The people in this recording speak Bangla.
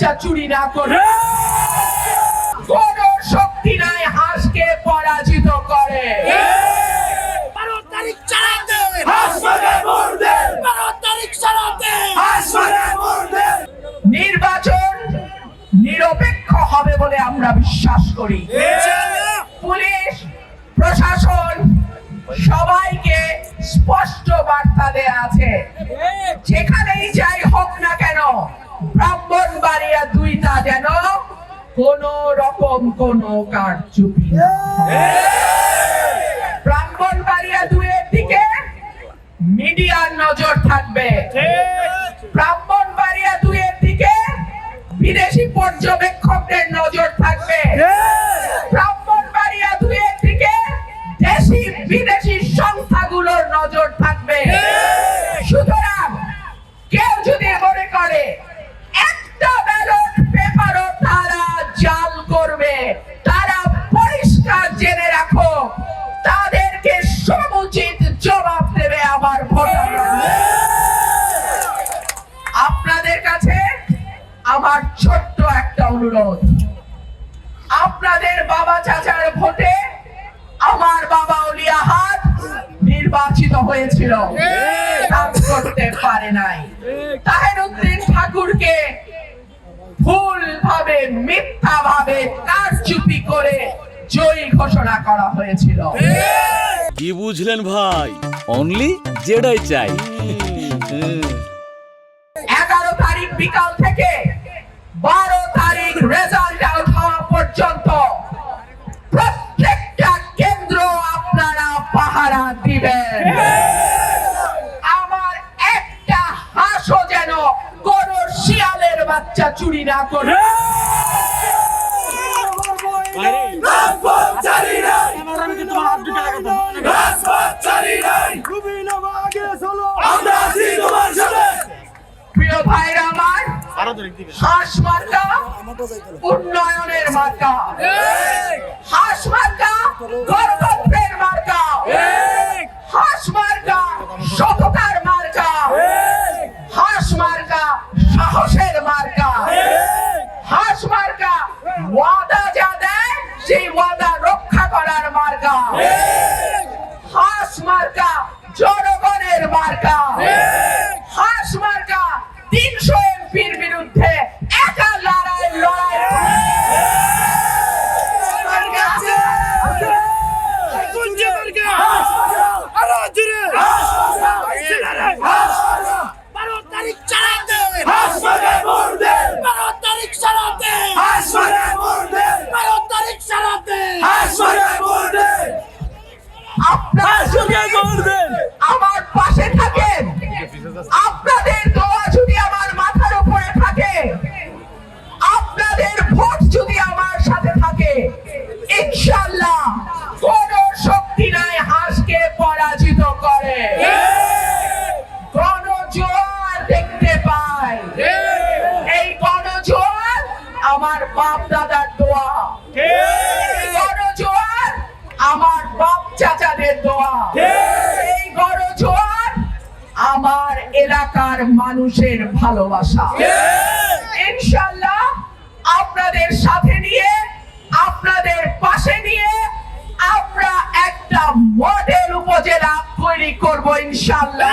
বাচ্চা চুরি না করে। কোন শক্তি নাই হাঁসকে পরাজিত করে। বারো তারিখ চালাতে বারো তারিখ চালাতে। নির্বাচন নিরপেক্ষ হবে বলে আমরা বিশ্বাস করি। পুলিশ প্রশাসন সবাইকে স্পষ্ট বার্তা দেয়া আছে। যেখানেই যাই হোক না কেন ব্রাহ্মণ বাড়িয়া দুইটা যেন কোন রকম কোন কারচুপি ব্রাহ্মণ বাড়িয়া দুয়ের দিকে মিডিয়ার নজর থাকবে। ব্রাহ্মণ বাড়িয়া দুয়ের দিকে বিদেশি পর্যবেক্ষকদের নজর থাকবে। তারা পরিষ্কার জেনে রাখো তাদেরকে সমুচিত জবাব দেবে আমার আপনাদের কাছে আমার ছোট্ট একটা অনুরোধ। আপনাদের বাবা চাচার ভোটে আমার বাবা অলিয়াহাত নির্বাচিত হয়েছিল। কাজ করতে পারে নাই। তাহেরউদ্দিন ঠাকুরকে ভুল ভাবে মিথ্যা ভাবে কারচুপি করে জয়ী ঘোষণা করা হয়েছিল। কি বুঝলেন ভাই? অনলি যেটাই চাই। এগারো তারিখ বিকাল থেকে বারো তারিখ রেজাল্ট বাচ্চা চুরি না করে। প্রিয় ভাইরা আমার হাঁস মার্কা উন্নয়নের মার্কা। হাঁস মার্কা গণতন্ত্রের মার্কা। হাঁস মার্কা সেই ওয়াদা রক্ষা করার মার্কা হাঁস মার্কা জনগণের মার্কা দেখতে পাই এই গণজোয়ার আমার বাপ দাদার দোয়া। এই গণজোয়ার আমার বাপ চাচাদের দোয়া। এই গণজোয়ার আমার এলাকার মানুষের ভালোবাসা। ইনশাল্লাহ আপনাদের সাথে নিয়ে আপনাদের পাশে নিয়ে আমরা একটা মডেল উপজেলা তৈরি করব ইনশাল্লাহ